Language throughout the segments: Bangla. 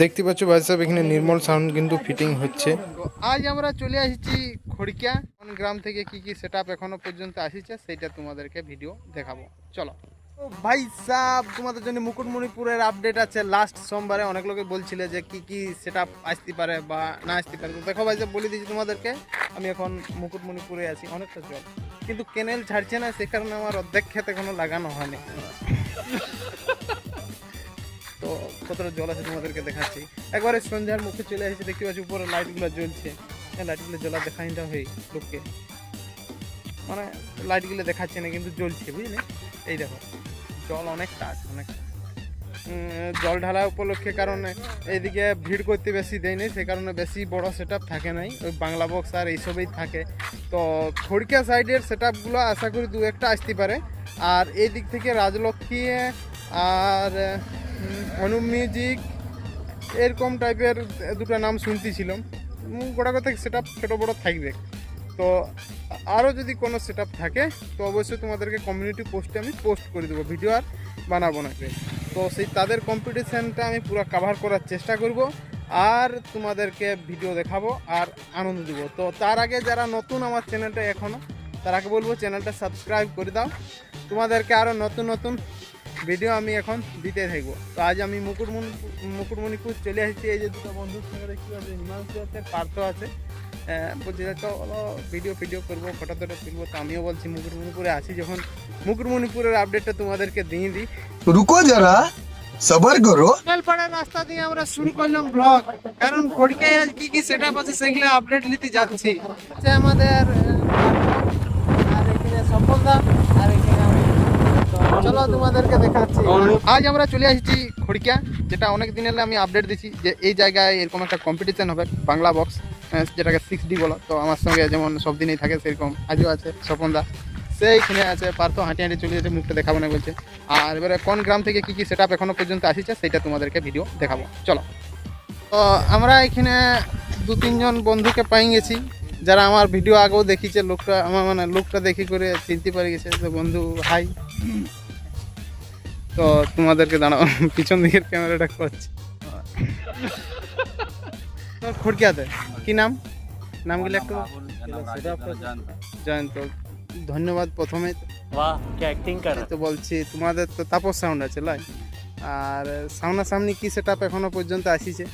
দেখতে পাচ্ছ ভাই সাহেব, এখানে নির্মল সাউন্ড কিন্তু ফিটিং হচ্ছে। আজ আমরা চলে আসছি খড়িকা, কোন গ্রাম থেকে কি কি সেট এখনও পর্যন্ত আসিছে সেইটা তোমাদেরকে ভিডিও দেখাবো। চলো। ভাই সাহেব, তোমাদের জন্য মুকুটমণিপুরের আপডেট আছে। লাস্ট সোমবারে অনেক লোকে বলছিল যে কি কি সেটআপ আসতে পারে বা না আসতে পারে। দেখো ভাই সাহেব, বলে দিয়েছি তোমাদেরকে, আমি এখন মুকুটমণিপুরে আছি, অনেকটা জল। কিন্তু কেনেল ছাড়ছে না, সে কারণে আমার অর্ধেক ক্ষেত এখনও লাগানো হয়নি। তো কতটা জল আছে তোমাদেরকে দেখাচ্ছি। একবারে সন্ধ্যার মুখে চলে এসেছে, দেখতে পাচ্ছি উপরে লাইটগুলো জ্বলছে। হ্যাঁ লাইটগুলো জ্বলা দেখাইটা হই লোককে। মানে লাইটগুলো দেখাচ্ছে না, কিন্তু জ্বলছে, বুঝলি? এই দেখো, জল অনেকটা আছে অনেক জল ঢালা উপলক্ষে কারণে এইদিকে ভিড় করতে বেশি দেয় নাই সে কারণে বেশি বড় সেট থাকে নাই। ওই বাংলা বক্স আর এইসবই থাকে। তো খড়িকা সাইডের সেট আশা করি দু একটা আসতে পারে। আর এই দিক থেকে রাজলক্ষ্মী আর অনুপ মিউজিক এরকম টাইপের দুটো নাম শুনতেছিলাম। গোটা কথা সেট আপ ছোটো বড়ো থাকবে? তো আরও যদি কোনো সেট থাকে, তো অবশ্যই তোমাদেরকে কমিউনিটি পোস্টে আমি পোস্ট করে দেবো ভিডিও আর বানাবো না তো সেই তাদের কম্পিটিশানটা আমি পুরো কাভার করার চেষ্টা করব, আর তোমাদেরকে ভিডিও দেখাবো আর আনন্দ দিব। তো তার আগে যারা নতুন আমার চ্যানেলটা এখনও তারাকে বলব চ্যানেলটা সাবস্ক্রাইব করে দাও। তোমাদেরকে আরও নতুন নতুন ভিডিও আমি এখন দিতে থাকব। তো আজ আমি মুকুটমুন মুকুটমণিপুর চলে এসেছি এই যে দুটো বন্ধুর সঙ্গে কী আছে হিমাংশু আছে পার্থ আছে। বলছি তো ভিডিও ফিডিও করব ফটো টটো তুলবো। তো আমিও বলছি মুকুটমণিপুরে আসি যখন মুকুটমণিপুরের আপডেটটা তোমাদেরকে দিয়ে দিই। রুকো যারা সবার পাড়ার রাস্তা দিয়ে আমরা শুরু করলাম ব্লগ কারণ সেগুলো আপডেট নিতে আমাদের আর সফলতা চলো তোমাদেরকে দেখাচ্ছি। আজ আমরা চলে আসছি খড়িকা যেটা অনেক দিন হলে আমি আপডেট দিচ্ছি যে এই জায়গায় এরকম একটা কম্পিটিশন হবে বাংলা বক্স যেটাকে সিক্স ডি বলো। তো আমার সঙ্গে যেমন সব দিনই থাকে সেরকম আজও আছে স্বপনদা। সেইখানে আছে পার্থ হাঁটি হাঁটি চলে যেতে মুখটা দেখাবো না বলছে। আর এবারে কোন গ্রাম থেকে কি কি সেট আপ এখনও পর্যন্ত আসিছে সেটা তোমাদেরকে ভিডিও দেখাবো। চলো। তো আমরা এখানে দু তিনজন বন্ধুকে পাই গেছি যারা আমার ভিডিও আগেও দেখিছে লোকটা আমার মানে লোকটা দেখি করে চিনতে পারে গেছে তো বন্ধু হাই তো তোমাদেরকে দাঁড়াও পিছন দিকের ক্যামেরাটা করছি। তোর খড়কিয়াতে কি নাম? নামগুলো একটু জয়ন্ত ধন্যবাদ প্রথমে। তো বলছি তোমাদের তো তাপস সাউন্ড আছে লাই আর সামনাসামনি কি সেট আপ এখনও পর্যন্ত আসিছে?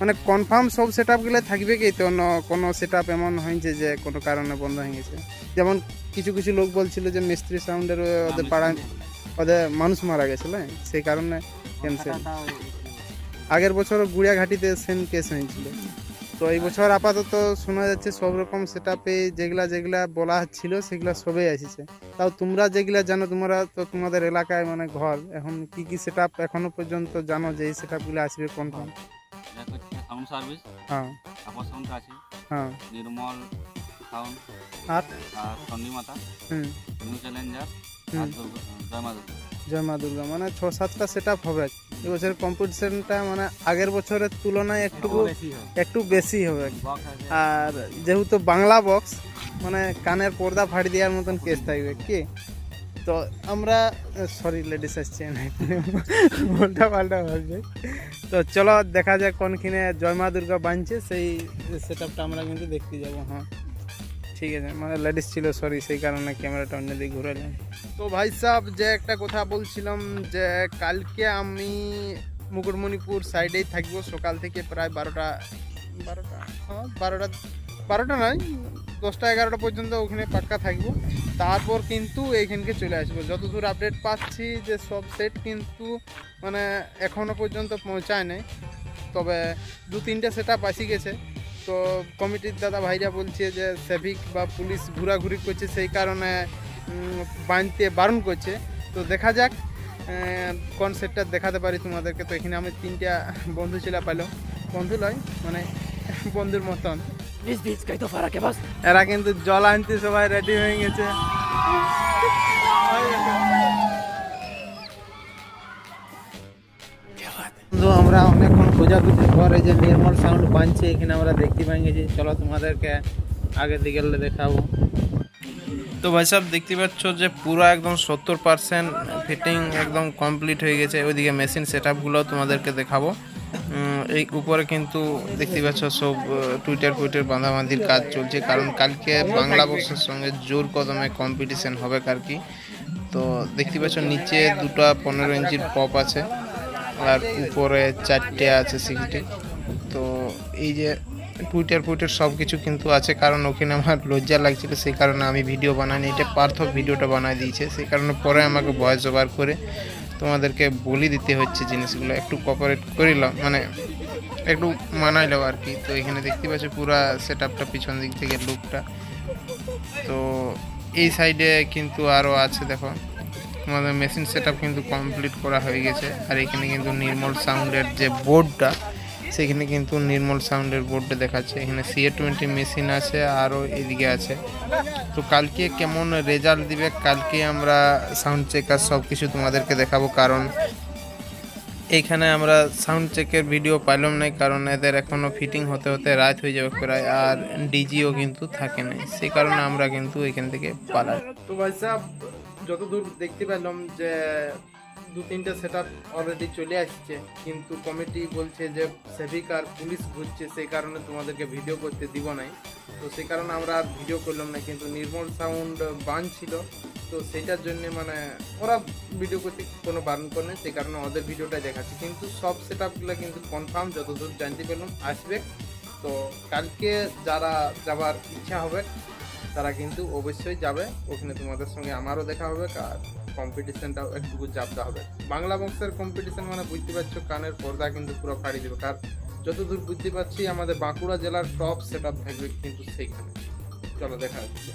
মানে কনফার্ম সব সেট আপগুলো থাকবে কি? তো অন্য কোনো সেট আপ এমন হয়েছে যে কোনো কারণে বন্ধ হয়ে গেছে? যেমন কিছু কিছু লোক বলছিল যে মিস্ত্রি সাউন্ডের ওদের পাড়ায় ওদের মানুষ মারা গেছিল সেই কারণে ক্যান্সেল আগের বছর গুড়িয়াঘাটিতে সেম কেস হয়েছিল। তো এই বছর আপাতত শোনা যাচ্ছে সব রকম সেট আপে যেগুলা যেগুলা বলা ছিল সেগুলা সবই আসিছে তাও তোমরা যেগুলা জানো তোমরা তো তোমাদের এলাকায় মানে ঘর এখন কি কি সেট আপ এখনও পর্যন্ত জানো যে এই সেট আপগুলো আসবে কোন সাউন্ড সার্ভিস হ্যাঁ। আপর সাউন্ড আছে। হ্যাঁ। নির্মল সাউন্ড আর? হুম। নিউ চ্যালেঞ্জার জয় মা দুর্গা। মানে ছ সাতটা সেট আপ হবে এবছর কম্পিটিশনটা মানে আগের বছরের তুলনায় একটু একটু বেশি হবে। আর যেহেতু বাংলা বক্স মানে কানের পর্দা ফাড়ি দেওয়ার মতন কেস থাকবে কি? তো আমরা সরি লেডিস আসছে উল্টা পাল্টা ভাবছে। তো চলো দেখা যাক কোনখানে জয় মা দুর্গা বানছে সেই সেট আপটা আমরা কিন্তু দেখতে যাব হ্যাঁ। ঠিক আছে মানে লেডিস ছিল সরি সেই কারণে ক্যামেরাটা অন্যদিকে ঘুরালাম। তো ভাই সাহেব যে একটা কথা বলছিলাম যে কালকে আমি মুকুটমণিপুর সাইডেই থাকব, সকাল থেকে প্রায় বারোটা বারোটা হ্যাঁ বারোটা বারোটা নয়, দশটা এগারোটা পর্যন্ত ওখানে পাক্কা থাকব। তারপর কিন্তু এইখানকে চলে আসব। যতদূর আপডেট পাচ্ছি যে সব সেট কিন্তু মানে এখনও পর্যন্ত পৌঁছায় নাই। তবে দু তিনটে সেট আপ গেছে। তো কমিটির দাদা ভাইরা বলছে যে সেভিক বা পুলিশ ঘোরাঘুরি করছে সেই কারণে বাঁধতে বারণ করছে। তো দেখা যাক কোন সেটটা দেখাতে পারি তোমাদেরকে। তো এখানে আমি তিনটা বন্ধু ছিল পাইল। বন্ধু লয় মানে বন্ধুর মতন। এরা কিন্তু জল আনতে সবাই রেডি হয়ে গেছে। বন্ধু আমরা অনেকক্ষণ খোঁজাখুঁজি পরে যে নির্মল সাউন্ড বানছে এখানে আমরা দেখতে পাই গেছি চলো তোমাদেরকে আগের দিকে দেখাবো। তো ভাই সাহেব দেখতে পাচ্ছ যে পুরো একদম সত্তর পার্সেন্ট ফিটিং একদম কমপ্লিট হয়ে গেছে। ওইদিকে মেশিন সেট আপগুলো তোমাদেরকে দেখাবো। এই উপরে কিন্তু দেখতে পাচ্ছ সব টুইটার ফুইটার বাঁধাবাঁধির কাজ চলছে। কারণ কালকে বাংলা বক্সের সঙ্গে জোর কদমে কম্পিটিশন হবে আর কি তো দেখতে পাচ্ছ নিচে দুটো পনেরো ইঞ্চির পপ আছে। আর উপরে চারটে আছে সিক্সটি তো এই যে টুইটার ফুইটার সব কিছু কিন্তু আছে, কারণ ওখানে আমার লজ্জা লাগছিল, সেই কারণে আমি ভিডিও বানাইনি। এটা পার্থ ভিডিওটা বানাই দিয়েছে, সেই কারণে পরে আমাকে ভয়েস ওভার করে তোমাদেরকে বলে দিতে হচ্ছে জিনিসগুলো। একটু কপারেট করিলাম মানে একটু মানাইলাম আর কি। তো এখানে দেখতে পাচ্ছ পুরা সেট আপটা পিছন দিক থেকে লুকটা তো এই সাইডে কিন্তু আরও আছে, দেখো। আমাদের মেশিন সেট কিন্তু কমপ্লিট করা হয়ে গেছে। আর এখানে কিন্তু নির্মল সাউন্ডের যে বোর্ডটা সেখানে কিন্তু নির্মল সাউন্ডের বোর্ডটা দেখাচ্ছে। এখানে সিএ টোয়েন্টি মেশিন আছে, আরও এদিকে আছে। তো কালকে কেমন রেজাল্ট দিবে, কালকে আমরা সাউন্ড চেকার সব কিছু তোমাদেরকে দেখাবো, কারণ এইখানে আমরা সাউন্ড চেকের ভিডিও পাইলাম নাই, কারণ এদের এখনও ফিটিং হতে হতে রাত হয়ে যাবে প্রায়, আর ডিজিও কিন্তু থাকে নাই। সেই কারণে আমরা কিন্তু এখান থেকে পালাই তো ভাই সাহেব যতদূর দেখতে পেলাম যে দু তিনটে সেট আপ অলরেডি চলে আসছে, কিন্তু কমিটি বলছে যে সেভিক আর পুলিশ ঘুরছে, সেই কারণে তোমাদেরকে ভিডিও করতে দিব নাই। তো সেই কারণে আমরা আর ভিডিও করলাম না, কিন্তু নির্মল সাউন্ড বান ছিল। তো সেটার জন্য মানে ওরা ভিডিও করতে কোনো বারণ করে সেই কারণে ওদের ভিডিওটা দেখাচ্ছে। কিন্তু সব সেট আপগুলো কিন্তু কনফার্ম যতদূর জানতে পেলাম, আসবে। তো কালকে যারা যাবার ইচ্ছা হবে তারা কিন্তু অবশ্যই যাবে। ওখানে তোমাদের সঙ্গে আমারও দেখা হবে, আর কম্পিটিশনটাও একটু জাপতে হবে। বাংলা বংশের কম্পিটিশন মানে বুঝতে পারছ, কানের পর্দা কিন্তু পুরো ফাড়ি দেবে। কার যতদূর বুঝতে পারছি, আমাদের বাঁকুড়া জেলার টপ সেট থাকবে কিন্তু সেইখানে। চলো দেখা হচ্ছে।